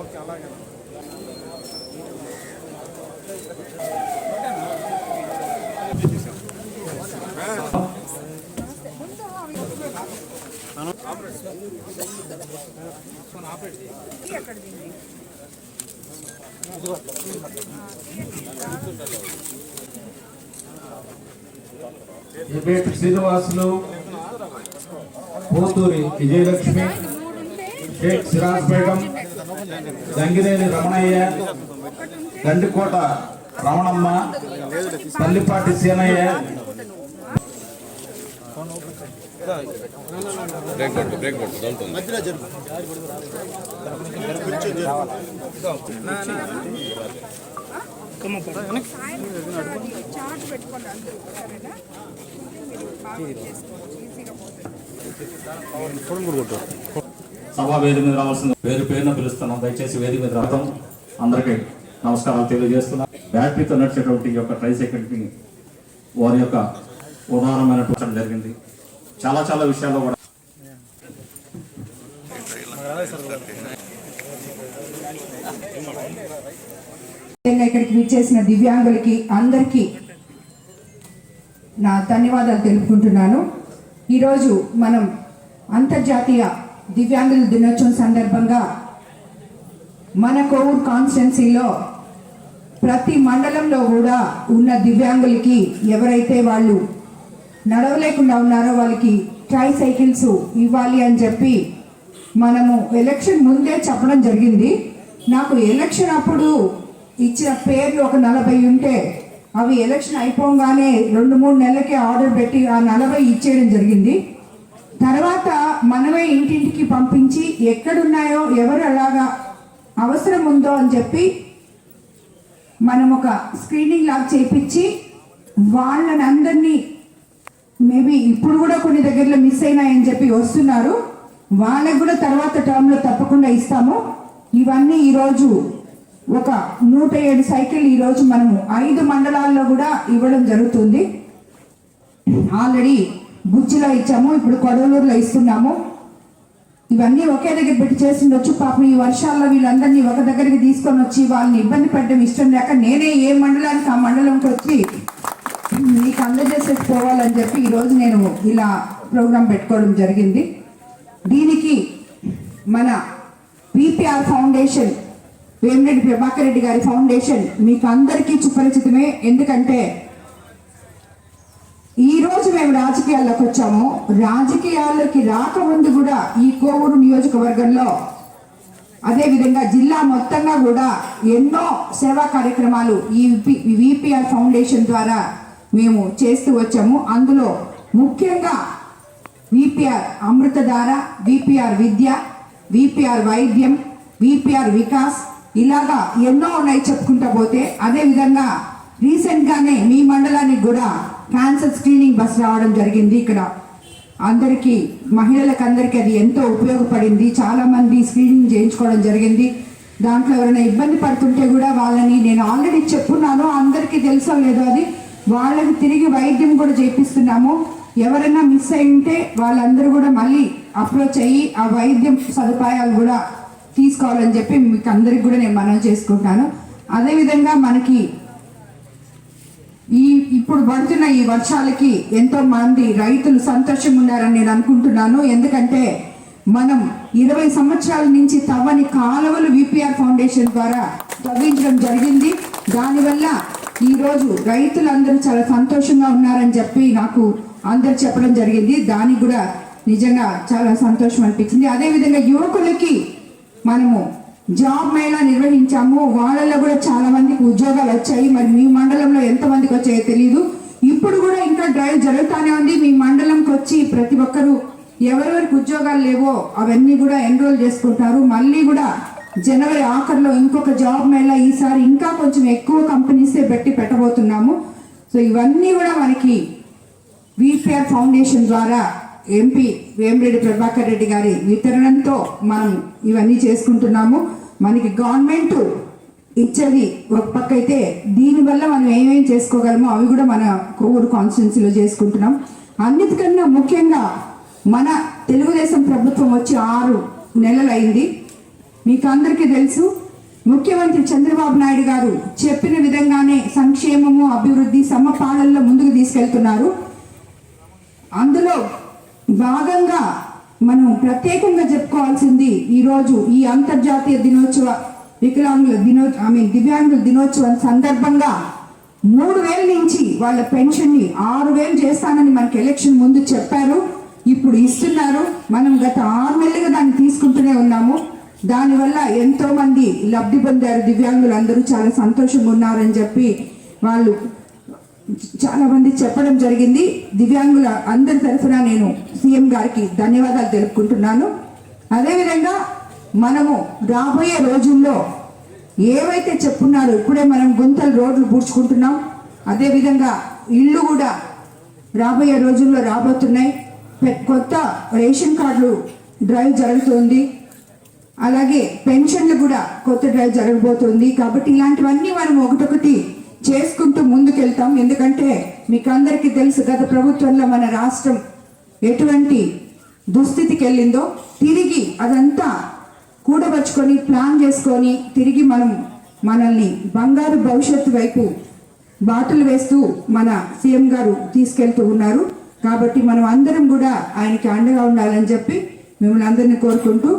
Okay అలాగే. Srinivasulu Pothuri Vijayalakshmi Sheikh Siraj Begum Gangireni Ramanaiah Gandikota Ramanamma Pallipati Seenaiah. Break కొట్టు break కొట్టు సభా వేదిక మీద రావాల్సిన పేరు పేరున పిలుస్తున్నాం. దయచేసి వేదిక మీద రావడం అందరికీ నమస్కారాలు తెలియజేస్తున్నాం. బ్యాటరీతో నడిచేటువంటి ఈ యొక్క ట్రైసైకిల్కి వారి యొక్క ఉదాహరణమైనటువంటి జరిగింది. చాలా చాలా విషయాల్లో కూడా ఇక్కడికి విచ్చేసిన దివ్యాంగులకి అందరికీ నా ధన్యవాదాలు తెలుపుకుంటున్నాను. ఈరోజు మనం అంతర్జాతీయ దివ్యాంగుల దినోత్సవం సందర్భంగా మన కోవూర్ కాన్స్టెన్సీలో ప్రతి మండలంలో కూడా ఉన్న దివ్యాంగులకి ఎవరైతే వాళ్ళు నడవలేకుండా ఉన్నారో వాళ్ళకి ట్రై సైకిల్స్ ఇవ్వాలి అని చెప్పి మనము ఎలక్షన్ ముందే చెప్పడం జరిగింది. నాకు ఎలక్షన్ అప్పుడు ఇచ్చిన పేర్లు ఒక నలభై ఉంటే అవి ఎలక్షన్ అయిపోగానే రెండు మూడు నెలలకే ఆర్డర్ పెట్టి ఆ నలభై ఇచ్చేయడం జరిగింది. తర్వాత మనమే ఇంటింటికి పంపించి ఎక్కడున్నాయో ఎవరు అలాగా అవసరం ఉందో అని చెప్పి మనం ఒక స్క్రీనింగ్ లాగా చేపించి వాళ్ళని అందరినీ మేబీ ఇప్పుడు కూడా కొన్ని దగ్గరలో మిస్ అయినాయని చెప్పి వస్తున్నారు. వాళ్ళకు కూడా తర్వాత టర్మ్లో తప్పకుండా ఇస్తాము. ఇవన్నీ ఈరోజు ఒక నూట ఏడు సైకిల్ ఈరోజు మనము ఐదు మండలాల్లో కూడా ఇవ్వడం జరుగుతుంది. ఆల్రెడీ గుచ్చిలో ఇచ్చాము ఇప్పుడు కొడవలూరులో ఇస్తున్నాము. ఇవన్నీ ఒకే దగ్గర పెట్టి చేసిండొచ్చు. పాపం ఈ వర్షాల్లో వీళ్ళందరినీ ఒక దగ్గరికి తీసుకొని వచ్చి వాళ్ళని ఇబ్బంది పడడం ఇష్టం లేక నేనే ఏ మండలానికి ఆ మండలంకి వచ్చి మీకు అందజేసేసి పోవాలని చెప్పి ఈరోజు నేను ఇలా ప్రోగ్రాం పెట్టుకోవడం జరిగింది. దీనికి మన పిపిఆర్ ఫౌండేషన్ వేమిరెడ్డి ప్రభాకర్ రెడ్డి గారి ఫౌండేషన్ మీకు అందరికీ సుపరిచితమే. ఎందుకంటే ఈరోజు మేము రాజకీయాల్లోకి వచ్చాము. రాజకీయాల్లోకి రాకముందు కూడా ఈ కోవూరు నియోజకవర్గంలో అదేవిధంగా జిల్లా మొత్తంగా కూడా ఎన్నో సేవా కార్యక్రమాలు ఈ విపిఆర్ ఫౌండేషన్ ద్వారా మేము చేస్తూ వచ్చాము. అందులో ముఖ్యంగా VPR Amruthadhara VPR Vidya VPR Vaidyam VPR Vikas ఇలాగా ఎన్నో ఉన్నాయి చెప్పుకుంటా పోతే. అదే విధంగా మీ మండలానికి కూడా క్యాన్సర్ స్క్రీనింగ్ బస్ రావడం జరిగింది ఇక్కడ. అందరికీ మహిళలకు అందరికీ అది ఎంతో ఉపయోగపడింది. చాలామంది స్క్రీనింగ్ చేయించుకోవడం జరిగింది. దాంట్లో ఎవరైనా ఇబ్బంది పడుతుంటే కూడా వాళ్ళని నేను ఆల్రెడీ చెప్పున్నాను. అందరికీ తెలుసో లేదో అది వాళ్ళకి తిరిగి వైద్యం కూడా చేపిస్తున్నాము ఎవరైనా మిస్ అయి ఉంటే వాళ్ళందరూ కూడా మళ్ళీ అప్రోచ్ అయ్యి ఆ వైద్యం సదుపాయాలు కూడా తీసుకోవాలని చెప్పి మీకు అందరికి కూడా నేను మనం చేసుకుంటాను అదేవిధంగా మనకి ఈ ఇప్పుడు పడుతున్న ఈ వర్షాలకి ఎంతో మంది రైతులు సంతోషం ఉన్నారని నేను అనుకుంటున్నాను. ఎందుకంటే మనం ఇరవై సంవత్సరాల నుంచి తవ్వని కాలువలు విపిఆర్ ఫౌండేషన్ ద్వారా తవ్వించడం జరిగింది. దానివల్ల ఈరోజు రైతులందరూ చాలా సంతోషంగా ఉన్నారని చెప్పి నాకు అందరు చెప్పడం జరిగింది. దానికి కూడా నిజంగా చాలా సంతోషం అనిపించింది. అదేవిధంగా యువకులకి మనము జాబ్ మేళా నిర్వహించాము. వాళ్ళలో కూడా చాలా మందికి ఉద్యోగాలు వచ్చాయి. మరి మీ మండలంలో ఎంత మందికి వచ్చాయో తెలియదు ఇప్పుడు కూడా ఇంకా డ్రైవ్ జరుగుతానే ఉంది. మీ మండలంకి వచ్చి ప్రతి ఒక్కరూ ఎవరెవరికి ఉద్యోగాలు లేవో అవన్నీ కూడా ఎన్రోల్ చేసుకుంటారు. మళ్ళీ కూడా జనవరి ఆఖరిలో ఇంకొక జాబ్ మేళా ఈసారి ఇంకా కొంచెం ఎక్కువ కంపెనీసే పెట్టి పెట్టబోతున్నాము. సో ఇవన్నీ కూడా మనకి విపిఆర్ ఫౌండేషన్ ద్వారా ఎంపీ వేమిరెడ్డి ప్రభాకర్ రెడ్డి గారి వితరణంతో మనం ఇవన్నీ చేసుకుంటున్నాము. మనకి గవర్నమెంట్ ఇచ్చేది ఒక పక్క అయితే దీనివల్ల మనం ఏమేం చేసుకోగలమో అవి కూడా మన కోవూరు కాన్స్టిట్యున్సీలో చేసుకుంటున్నాం. అన్నిటికన్నా ముఖ్యంగా మన తెలుగుదేశం ప్రభుత్వం వచ్చి ఆరు నెలలు అయింది మీకు అందరికీ తెలుసు ముఖ్యమంత్రి చంద్రబాబు నాయుడు గారు చెప్పిన విధంగానే సంక్షేమము అభివృద్ధి సమపాలనలో ముందుకు తీసుకెళ్తున్నారు. అందులో భాగంగా మనం ప్రత్యేకంగా చెప్పుకోవాల్సింది ఈరోజు ఈ అంతర్జాతీయ దినోత్సవ వికలాంగుల దినో ఐ మీన్ దివ్యాంగుల దినోత్సవం సందర్భంగా మూడు వేల నుంచి వాళ్ళ పెన్షన్ని ఆరు వేలు చేస్తానని మనకి ఎలక్షన్ ముందు చెప్పారు. ఇప్పుడు ఇస్తున్నారు. మనం గత ఆరు నెలలుగా దాన్ని తీసుకుంటూనే ఉన్నాము. దానివల్ల ఎంతోమంది లబ్ధి పొందారు దివ్యాంగులు. అందరూ చాలా సంతోషంగా ఉన్నారని చెప్పి వాళ్ళు చాలామంది చెప్పడం జరిగింది. దివ్యాంగుల అందరి తరఫున నేను సీఎం గారికి ధన్యవాదాలు తెలుపుకుంటున్నాను. అదేవిధంగా మనము రాబోయే రోజుల్లో ఏవైతే చెప్పున్నారో ఇప్పుడే మనం గుంతలు రోడ్లు పూడ్చుకుంటున్నాం. అదేవిధంగా ఇళ్ళు కూడా రాబోయే రోజుల్లో రాబోతున్నాయి. పె- కొత్త రేషన్ కార్డులు డ్రైవ్ జరుగుతుంది. అలాగే పెన్షన్లు కూడా కొత్త డ్రైవ్ జరగబోతుంది. కాబట్టి ఇలాంటివన్నీ మనం ఒకటొకటి చేసుకుంటూ ముందుకెళ్తాం. ఎందుకంటే మీకు అందరికీ తెలుసు గత ప్రభుత్వంలో మన రాష్ట్రం ఎటువంటి దుస్థితికి వెళ్ళిందో తిరిగి అదంతా కూడబరుచుకొని ప్లాన్ చేసుకొని తిరిగి మనం మనల్ని బంగారు భవిష్యత్తు వైపు బాటలు వేస్తూ మన సీఎం గారు తీసుకెళ్తూ ఉన్నారు. కాబట్టి మనం అందరం కూడా ఆయనకి అండగా ఉండాలని చెప్పి మిమ్మల్ని అందరినీ కోరుకుంటూ